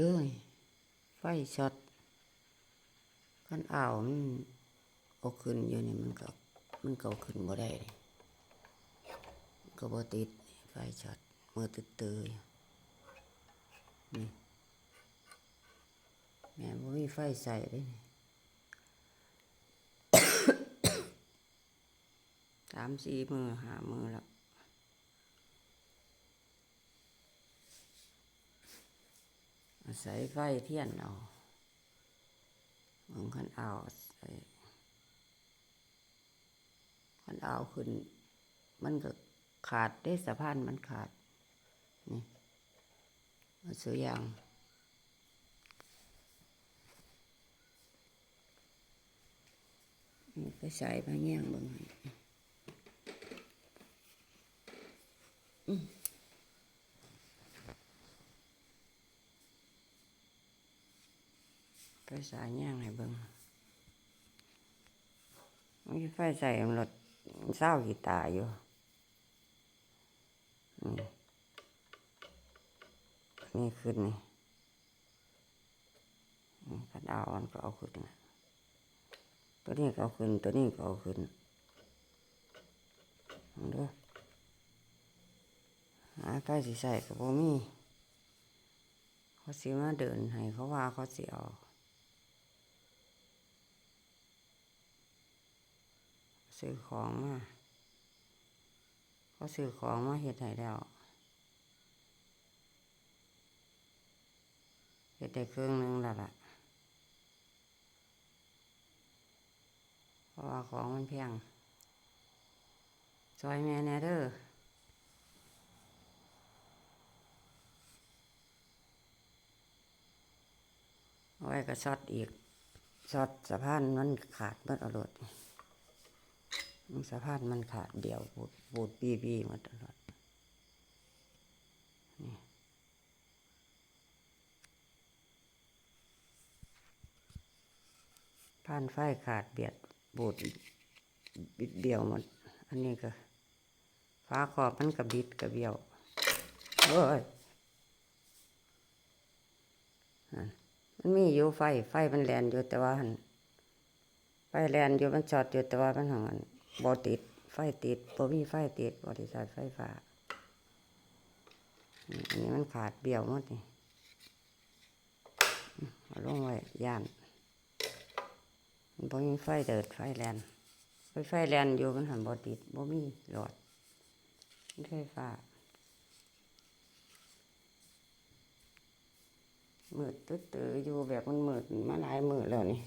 เด้อไฟช็อตคันอ่าวมันเอาขึ้นอยู่นี่มันก็มันก็เอาขึ้นบ่ได้ก็บ่ติดไฟช็อตมือตื้อๆอยู่นี่แม่บ่มีไฟใส่เด้นี่สามสี่มือหามือแล้ว อา ศัยไฟเทียนเอาเมืองขันเอาใส่ขันเอาขึ้น มันก็ขาดได้สะพานมันขาด นี่เอาซื้อยางนี่ไปใส่ไปแย่งบิ่งให้อืม ไฟสายย่างให้เบิ่งมีไฟใส่รถเศร้ากีตาอยู่นี่นี่ขึ้นนี่นี่กระดาวมันก็เอาขึ้นนะตัวนี้ก็เอาขึ้น ตัวนี้ก็เอาขึ้นเอาดูหาไฟสิใส่กับพวมีเขาสิมาเดินให้เขาว่าเขาสิเอา ซื้อของมาเขาซื้อของมาเฮ็ดให้แล้วเฮ็ดได้ครึ่งหนึงแล้วล่ะเพราะว่าของมันแพงซอยแม่แน่เด้อไว้ก็ช็อตอีกช็อตสะพานมันขาดเบิดเอารถ มันสะพานมันขาดเดี่ยวบูดบดปีปีมาตลอดนี่ผ่านไฟขาดเบียดบูดบิดเบี้ยวหมด อันนี้ก็ฟ้าขอบมันกับบิดกับเบี้ยวโอ้ยนั่มันมีอยู่ไฟ ไฟมันแลนอยู่แต่ว่าหันไฟแลนอยู่มันจอดอยู่แต่ว่ามันหัน บ่ติด ไฟติดบ่มีไฟติดบริษัทไฟฟ้านี่อันนี้มันขาดเบี้ยวหมดนี่เอาลงไว้ย่านมันบ่มีไฟเดิดไฟแลนไฟไฟแลนอยู่มันหันบ่ติดบ่มีหลอดไฟฟ้ามืดตื้อๆอยู่แบบมันมืดมาหลายมืดแล้วนี่